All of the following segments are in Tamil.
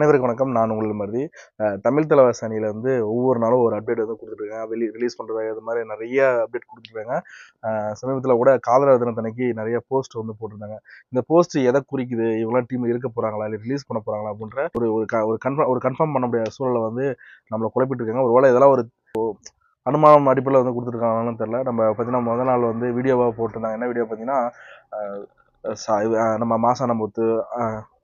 அனைவருக்கும் வணக்கம். நான் உங்கள் மருதி. தமிழ் தலைவாசி அணியிலேருந்து வந்து ஒவ்வொரு நாளும் ஒரு அப்டேட் வந்து கொடுத்துட்ருக்கேன் வெளி ரிலீஸ் பண்ணுறது இது மாதிரி நிறைய அப்டேட் கொடுத்துருக்காங்க. சமீபத்தில் கூட காதலர் தினத்தன்னைக்கு நிறைய போஸ்ட் வந்து போட்டிருந்தாங்க. இந்த போஸ்ட் எதை குறிக்குது? இவங்களாம் டீம் இருக்க போகிறாங்களா இல்லை ரிலீஸ் பண்ண போகிறாங்களா அப்படின்ற ஒரு ஒரு க ஒரு கன்ஃபார்ம் ஒரு கன்ஃபார்ம் பண்ண முடியாத சூழலை வந்து நம்மளை குழப்பிட்டு இருக்காங்க. ஒரு வேளை இதெல்லாம் ஒரு அனுமானம் அடிப்படையில் வந்து கொடுத்துருக்காங்கன்னு தெரில நம்ம பார்த்தீங்கன்னா முதல் நாள் வந்து வீடியோவாக போட்டிருந்தாங்க. என்ன வீடியோ பார்த்தீங்கன்னா நம்ம மாசானமுத்து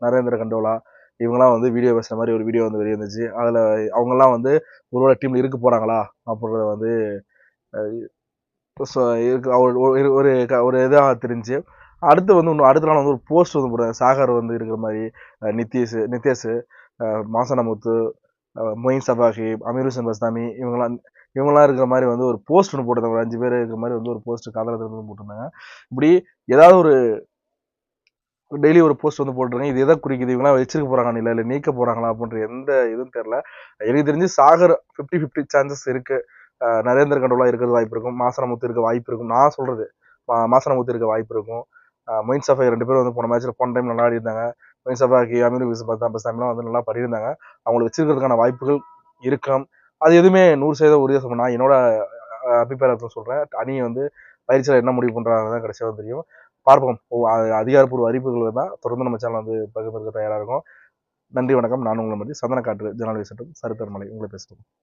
நரேந்திர கண்டோலா இவங்கெல்லாம் வந்து வீடியோ பேசுகிற மாதிரி ஒரு வீடியோ வந்து வெளியே வந்துச்சு அதில் அவங்கெல்லாம் வந்து ஒருவேளை டீமில் இருக்க போகிறாங்களா அப்படின்றத வந்து அஹ் இருக்கு ஒரு ஒரு- ஒரு க- ஒரு இதாக தெரிஞ்சு அடுத்து வந்து இன்னும் அடுத்த நாள் வந்து ஒரு போஸ்ட் வந்து போடுறாங்க சாகர் வந்து இருக்கிற மாதிரி அஹ் நித்தீஷ் நித்தேஷ் மாசனமுத்து மொயின் சபாஹி அமீர் ஹுசன் பஸ்தாமி இவங்கெல்லாம் இவங்கெல்லாம் இருக்கிற மாதிரி வந்து ஒரு போஸ்ட் ஒன்று போட்டிருந்தாங்க. ஒரு அஞ்சு பேர் இருக்கிற மாதிரி வந்து ஒரு போஸ்ட் காதலத்தில் வந்து போட்டிருந்தாங்க. இப்படி ஏதாவது ஒரு டெய்லி ஒரு போஸ்ட் வந்து போட்டுருங்க இது எதை குறிக்குது? இவங்களாம் வச்சிருக்க போகிறாங்க இல்லை இல்லை நீக்க போறாங்களா அப்படின்ற எந்த இதுவும் தெரில எனக்கு தெரிஞ்சு சாகர் ஃபிஃப்டி ஃபிஃப்டி சான்சஸ் இருக்கு நரேந்திர கண்டோலா இருக்கிறது வாய்ப்பு இருக்கும். மாசனமுத்து இருக்க வாய்ப்பு இருக்கும். நான் சொல்றது. மா- மாசனமுத்து இருக்க வாய்ப்பு இருக்கும். மொயின் சஃபை ரெண்டு பேரும் வந்து போன மேட்ச்சில் போன டைம் நல்லா ஆடி இருந்தாங்க மொயின் சஃபாக்கி அமீர் விஸ் பத்தா வந்து நல்லா பண்ணியிருந்தாங்க அவங்களை வச்சிருக்கிறதுக்கான வாய்ப்புகள் இருக்கலாம் அது எதுவுமே நூறு சதவீதம் உறுதியாக சொல்லணும் நான் என்னோட அபிப்பிராயத்தில் சொல்கிறேன் அணியை வந்து பயிற்சியில் என்ன முடிவு பண்ணுறாங்க தான் கடைசியாக வந்து தெரியும். பார்ப்போம். ஓ, அ- அதிகாரப்பூர்வ அறிவிப்புகளை தான் தொடர்ந்து நம்ம சேனல் வந்து பகிர்ந்துக்க தயாராக இருக்கும். நன்றி வணக்கம். நான் உங்களை மட்டும் சந்தன காற்று ஜனாலி சட்டம் மலை உங்களை பேசுகிறோம்